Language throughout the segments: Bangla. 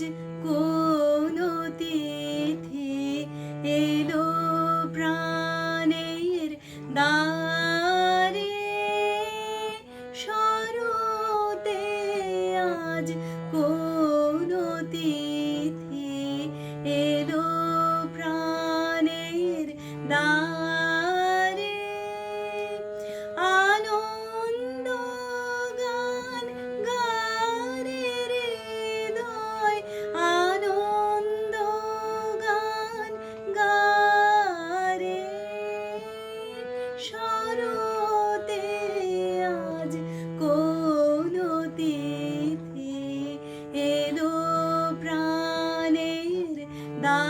আজ কোন তিথি এলো প্রাণের দারে সরতে আজ কোন তিথি এলো প্রাণের দারে na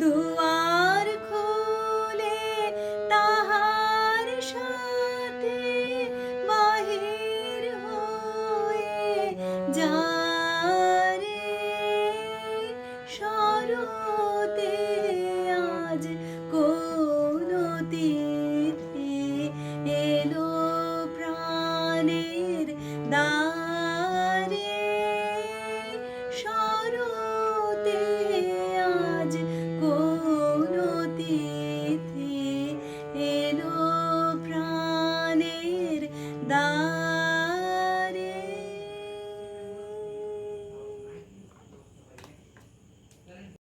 দুয়া